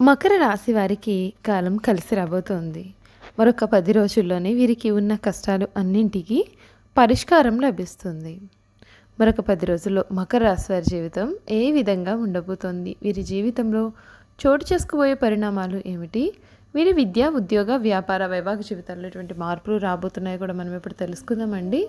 మకర రాశి వారికి కాలం కలిసి రాబోతోంది. మరొక పది రోజుల్లోనే వీరికి ఉన్న కష్టాలు అన్నింటికి పరిష్కారం లభిస్తుంది. మరొక పది రోజుల్లో మకర రాశి వారి జీవితం ఏ విధంగా ఉండబోతోంది? వీరి జీవితంలో చోటు చేసుకుపోయే పరిణామాలు ఏమిటి? వీరి విద్య ఉద్యోగ వ్యాపార వైవాహిక జీవితాల్లో ఎటువంటి మార్పులు రాబోతున్నాయో కూడా మనం ఇప్పుడు తెలుసుకుందామండి.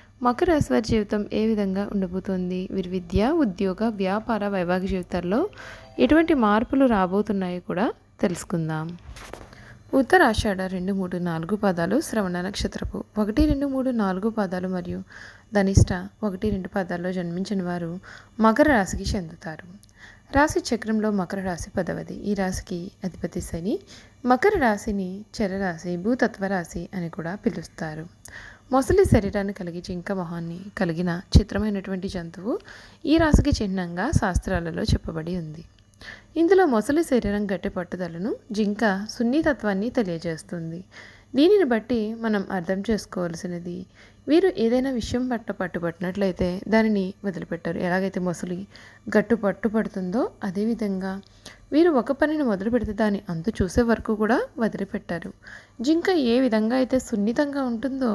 మకర రాశి వారి జీవితం ఏ విధంగా ఉండబోతోంది? వీరి విద్య ఉద్యోగ వ్యాపార వైవాహిక జీవితాల్లో ఎటువంటి మార్పులు రాబోతున్నాయో కూడా తెలుసుకుందాం. ఉత్తరాషాఢ రెండు మూడు నాలుగు పదాలు శ్రవణ నక్షత్రపు. ఒకటి రెండు మూడు నాలుగు పదాలు మరియు ధనిష్ట ఒకటి రెండు పదాల్లో జన్మించిన వారు మకర రాశికి చెందుతారు. రాశి చక్రంలో మకర రాశి పదవది. ఈ రాశికి అధిపతి శని మకర రాశిని చరరాశి భూతత్వ రాశి అని కూడా పిలుస్తారు. మొసలి శరీరాన్ని కలిగి జింక మొహాన్ని కలిగిన చిత్రమైనటువంటి జంతువు ఈ రాశికి చిహ్నంగా శాస్త్రాలలో చెప్పబడి ఉంది. ఇందులో మొసలి శరీరం గట్టి పట్టుదలను జింక సున్నితత్వాన్ని తెలియజేస్తుంది. దీనిని బట్టి మనం అర్థం చేసుకోవాల్సినది వీరు ఏదైనా విషయం పట్ల పట్టుబట్టినట్లయితే దానిని వదిలిపెట్టారు. ఎలాగైతే మొసలి గట్టు పట్టుబడుతుందో అదేవిధంగా వీరు ఒక పనిని మొదలు పెడితే దాని అంతు చూసే వరకు కూడా వదిలిపెట్టారు. జింక ఏ విధంగా అయితే సున్నితంగా ఉంటుందో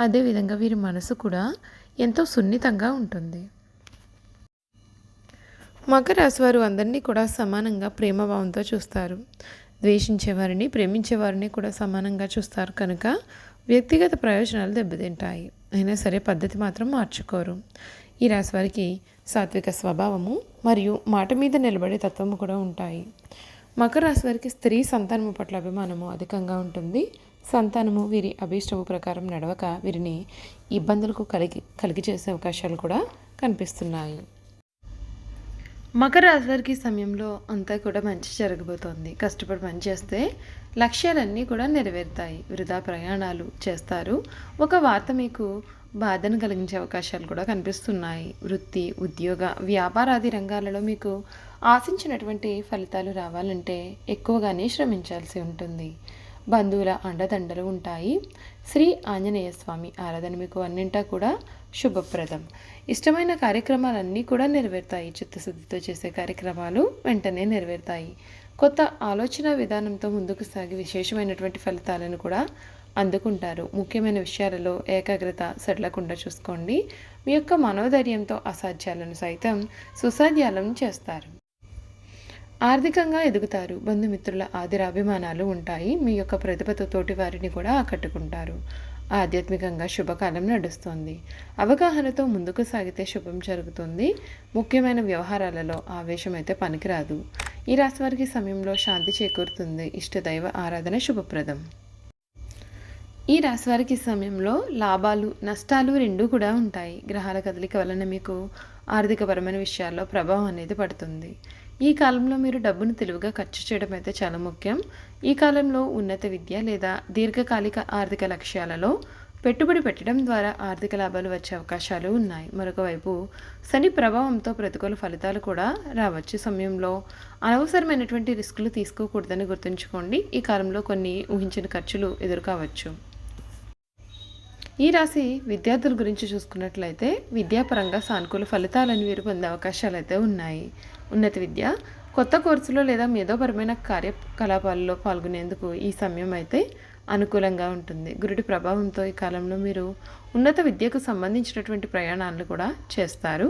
అదేవిధంగా వీరి మనసు కూడా ఎంతో సున్నితంగా ఉంటుంది. మకర రాశి వారు అందరినీ కూడా సమానంగా ప్రేమభావంతో చూస్తారు. ద్వేషించేవారిని ప్రేమించేవారిని కూడా సమానంగా చూస్తారు కనుక వ్యక్తిగత ప్రయోజనాలు దెబ్బతింటాయి. అయినా సరే పద్ధతి మాత్రం మార్చుకోరు. ఈ రాశి వారికి సాత్విక స్వభావము మరియు మాట మీద నిలబడే తత్వము కూడా ఉంటాయి. మకర రాశి వారికి స్త్రీ సంతానము పట్ల అభిమానము అధికంగా ఉంటుంది. సంతానము వీరి అభీష్టము ప్రకారం నడవక వీరిని ఇబ్బందులకు కలిగి కలిగి చేసే అవకాశాలు కూడా కనిపిస్తున్నాయి. మకర రాశి వారికి సమయంలో అంతా కూడా మంచి జరగబోతోంది. కష్టపడి పని చేస్తే లక్ష్యాలన్నీ కూడా నెరవేరుతాయి. వృధా ప్రయాణాలు చేస్తారు. ఒక వార్త మీకు బాధను కలిగించే అవకాశాలు కూడా కనిపిస్తున్నాయి. వృత్తి ఉద్యోగ వ్యాపారాది రంగాలలో మీకు ఆశించినటువంటి ఫలితాలు రావాలంటే ఎక్కువగానే శ్రమించాల్సి ఉంటుంది. బంధువుల అండదండలు ఉంటాయి. శ్రీ ఆంజనేయ స్వామి ఆరాధన మీకు అన్నింటా కూడా శుభప్రదం. ఇష్టమైన కార్యక్రమాలన్నీ కూడా నెరవేరుతాయి. చిత్తశుద్ధితో చేసే కార్యక్రమాలు వెంటనే నెరవేరుతాయి. కొత్త ఆలోచన విధానంతో ముందుకు సాగి విశేషమైనటువంటి ఫలితాలను కూడా అందుకుంటారు. ముఖ్యమైన విషయాలలో ఏకాగ్రత సడలకుండా చూసుకోండి. మీ యొక్క మనోధైర్యంతో అసాధ్యాలను సైతం సుసాధ్యాలను చేస్తారు. ఆర్థికంగా ఎదుగుతారు. బంధుమిత్రుల ఆదిరాభిమానాలు ఉంటాయి. మీ యొక్క ప్రతిభతో తోటి వారిని కూడా ఆకట్టుకుంటారు. ఆధ్యాత్మికంగా శుభకాలం నడుస్తుంది. అవగాహనతో ముందుకు సాగితే శుభం జరుగుతుంది. ముఖ్యమైన వ్యవహారాలలో ఆవేశం అయితే పనికిరాదు. ఈ రాశి వారికి సమయంలో శాంతి చేకూరుతుంది. ఇష్టదైవ ఆరాధన శుభప్రదం. ఈ రాశి వారికి సమయంలో లాభాలు నష్టాలు రెండూ కూడా ఉంటాయి. గ్రహాల కదలిక వలన మీకు ఆర్థికపరమైన విషయాల్లో ప్రభావం అనేది పడుతుంది. ఈ కాలంలో మీరు డబ్బును తెలివిగా ఖర్చు చేయడం అయితే చాలా ముఖ్యం. ఈ కాలంలో ఉన్నత విద్య లేదా దీర్ఘకాలిక ఆర్థిక లక్ష్యాలలో పెట్టుబడి పెట్టడం ద్వారా ఆర్థిక లాభాలు వచ్చే అవకాశాలు ఉన్నాయి. మరొక వైపు శని ప్రభావంతో ప్రతికూల ఫలితాలు కూడా రావచ్చు. సమయంలో అనవసరమైనటువంటి రిస్కులు తీసుకోకూడదని గుర్తుంచుకోండి. ఈ కాలంలో కొన్ని ఊహించిన ఖర్చులు ఎదుర్కోవచ్చు. ఈ రాశి విద్యార్థుల గురించి చూసుకున్నట్లయితే విద్యాపరంగా సానుకూల ఫలితాలను వీరు పొందే అవకాశాలు అయితే ఉన్నాయి. ఉన్నత విద్య కొత్త కోర్సులో లేదా మేధోపరమైన కార్యకలాపాలలో పాల్గొనేందుకు ఈ సమయం అయితే అనుకూలంగా ఉంటుంది. గురుడి ప్రభావంతో ఈ కాలంలో మీరు ఉన్నత విద్యకు సంబంధించినటువంటి ప్రయాణాలను కూడా చేస్తారు.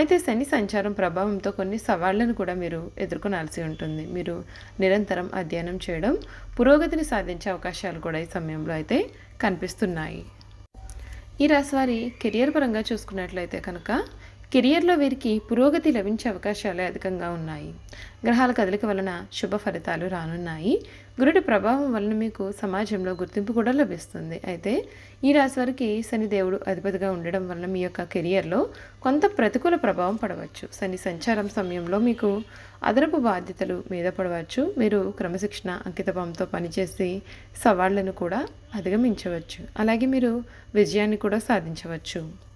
అయితే శని సంచారం ప్రభావంతో కొన్ని సవాళ్ళను కూడా మీరు ఎదుర్కొనాల్సి ఉంటుంది. మీరు నిరంతరం అధ్యయనం చేయడం పురోగతిని సాధించే అవకాశాలు కూడా ఈ సమయంలో అయితే కనిపిస్తున్నాయి. ఈ రాశివారి కెరియర్ పరంగా చూసుకున్నట్లయితే కనుక కెరియర్లో వీరికి పురోగతి లభించే అవకాశాలు అధికంగా ఉన్నాయి. గ్రహాల కదలిక వలన శుభ ఫలితాలు రానున్నాయి. గురుడి ప్రభావం వలన మీకు సమాజంలో గుర్తింపు కూడా లభిస్తుంది. అయితే ఈ రాశి వారికి శని దేవుడు అధిపతిగా ఉండడం వలన మీ యొక్క కెరియర్లో కొంత ప్రతికూల ప్రభావం పడవచ్చు. శని సంచారం సమయంలో మీకు అదనపు బాధ్యతలు మీద పడవచ్చు. మీరు క్రమశిక్షణ అంకితభావంతో పనిచేసి సవాళ్ళను కూడా అధిగమించవచ్చు. అలాగే మీరు విజయాన్ని కూడా సాధించవచ్చు.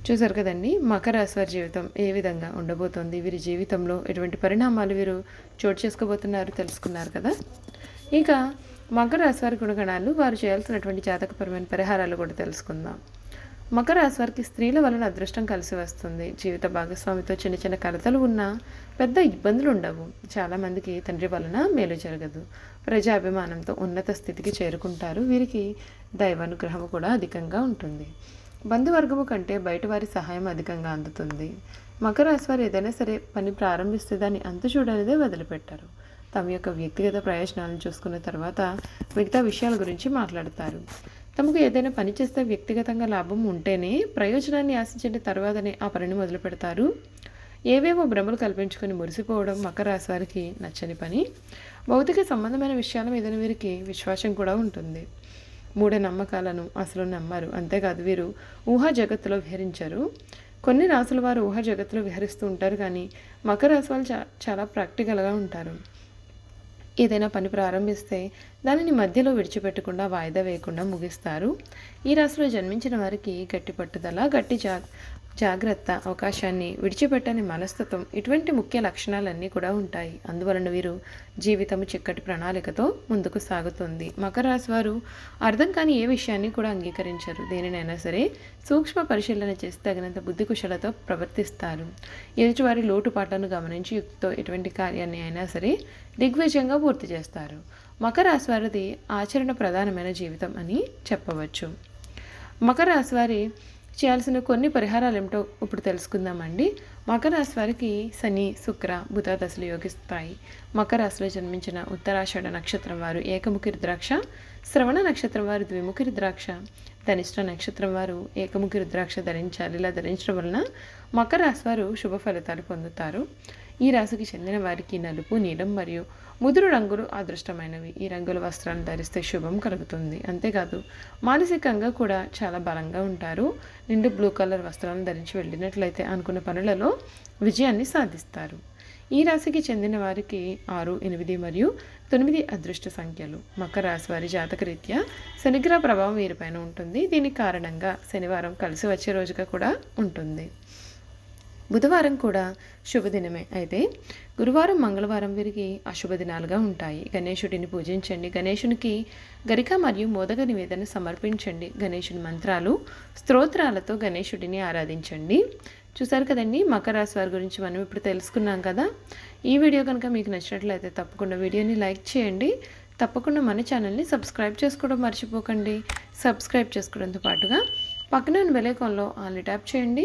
చూసారు కదండి మకర రాశివారి జీవితం ఏ విధంగా ఉండబోతోంది? వీరి జీవితంలో ఎటువంటి పరిణామాలు వీరు చోటు చేసుకోబోతున్నారు తెలుసుకున్నారు కదా? ఇక మకర రాశివారి గుణగణాలు వారు చేయాల్సినటువంటి జాతకపరమైన పరిహారాలు కూడా తెలుసుకుందాం. మకర రాశివారికి స్త్రీల వలన అదృష్టం కలిసి వస్తుంది. జీవిత భాగస్వామితో చిన్న చిన్న కలతలు ఉన్నా పెద్ద ఇబ్బందులు ఉండవు. చాలామందికి తండ్రి వలన మేలు జరగదు. ప్రజాభిమానంతో ఉన్నత స్థితికి చేరుకుంటారు. వీరికి దైవానుగ్రహం కూడా అధికంగా ఉంటుంది. బంధువర్గము కంటే బయట వారి సహాయం అధికంగా అందుతుంది. మకర రాశి వారు ఏదైనా సరే పని ప్రారంభిస్తే దాన్ని అంతు చూడనిదే వదిలిపెట్టారు. తమ యొక్క వ్యక్తిగత ప్రయోజనాలను చూసుకున్న తర్వాత మిగతా విషయాల గురించి మాట్లాడతారు. తమకు ఏదైనా పని చేస్తే వ్యక్తిగతంగా లాభం ఉంటేనే ప్రయోజనాన్ని ఆశించిన తర్వాతనే ఆ పనిని మొదలు పెడతారు ఏవేవో భ్రమలు కల్పించుకొని మురిసిపోవడం మకర రాశి వారికి నచ్చని పని. భౌతిక సంబంధమైన విషయాల మీద వీరికి విశ్వాసం కూడా ఉంటుంది. మూఢ నమ్మకాలను అసలు నమ్మరు. అంతేకాదు వీరు ఊహా జగత్తులో విహరించరు. కొన్ని రాసుల వారు ఊహా జగత్తులో విహరిస్తూ ఉంటారు కానీ మకర రాశి వాళ్ళు చా చాలా ప్రాక్టికల్గా ఉంటారు. ఏదైనా పని ప్రారంభిస్తే దానిని మధ్యలో విడిచిపెట్టకుండా వాయిదా వేయకుండా ముగిస్తారు. ఈ రాశిలో జన్మించిన వారికి గట్టి పట్టుదల గట్టి జా జాగ్రత్త అవకాశాన్ని విడిచిపెట్టని మనస్తత్వం ఇటువంటి ముఖ్య లక్షణాలన్నీ కూడా ఉంటాయి. అందువలన వీరు జీవితం చిక్కటి ప్రణాళికతో ముందుకు సాగుతుంది. మకర రాశి వారు అర్థం కాని ఏ విషయాన్ని కూడా అంగీకరించరు. దేనినైనా సరే సూక్ష్మ పరిశీలన చేసి తగినంత బుద్ధి కుశలతో ప్రవర్తిస్తారు. ఎదుటివారి లోటుపాట్లను గమనించి యుక్తితో ఎటువంటి కార్యాన్ని అయినా సరే దిగ్విజయంగా పూర్తి చేస్తారు. మకర రాశి వారిది ఆచరణ ప్రధానమైన జీవితం అని చెప్పవచ్చు. మకర రాశి వారి చేయాల్సిన కొన్ని పరిహారాలు ఏమిటో ఇప్పుడు తెలుసుకుందామండి. మకర రాశి వారికి శని శుక్ర బుధ దశలు యోగిస్తాయి. మకర రాశిలో జన్మించిన ఉత్తరాషాఢ నక్షత్రం వారు ఏకముఖి రుద్రాక్ష శ్రవణ నక్షత్రం వారు ద్విముఖి రుద్రాక్ష. ధనిష్ట నక్షత్రం వారు ఏకముఖి రుద్రాక్ష ధరించాలి. ఇలా ధరించడం వలన మకర రాశి వారు శుభ ఫలితాలు పొందుతారు. ఈ రాశికి చెందిన వారికి నలుపు నీలం మరియు ముదురు రంగులు అదృష్టమైనవి. ఈ రంగుల వస్త్రాలను ధరిస్తే శుభం కలుగుతుంది. అంతేకాదు మానసికంగా కూడా చాలా బలంగా ఉంటారు. నిండు బ్లూ కలర్ వస్త్రాలను ధరించి వెళ్ళినట్లయితే అనుకున్న పనులలో విజయాన్ని సాధిస్తారు. ఈ రాశికి చెందిన వారికి ఆరు ఎనిమిది మరియు తొమ్మిది అదృష్ట సంఖ్యలు. మకర రాశి వారి జాతకరీత్యా శనిగ్రహ ప్రభావం వీరిపైన ఉంటుంది. దీని కారణంగా శనివారం కలిసి వచ్చే రోజుగా కూడా ఉంటుంది. బుధవారం కూడా శుభదినమే. అయితే గురువారం మంగళవారం వీరికి అశుభదినాలుగా ఉంటాయి. గణేశుడిని పూజించండి. గణేశునికి గరిక మరియు మోదక నివేదన సమర్పించండి. గణేశుని మంత్రాలు స్తోత్రాలతో గణేశుడిని ఆరాధించండి. చూసారు కదండి మకర రాశి వారి గురించి మనం ఇప్పుడు తెలుసుకున్నాం కదా. ఈ వీడియో కనుక మీకు నచ్చినట్లయితే తప్పకుండా వీడియోని లైక్ చేయండి. తప్పకుండా మన ఛానల్ని సబ్స్క్రైబ్ చేసుకోవడం మర్చిపోకండి. సబ్స్క్రైబ్ చేసుకోవడంతో పాటుగా పక్కన బెలైకాన్లో ఆన్లీ ట్యాప్ చేయండి.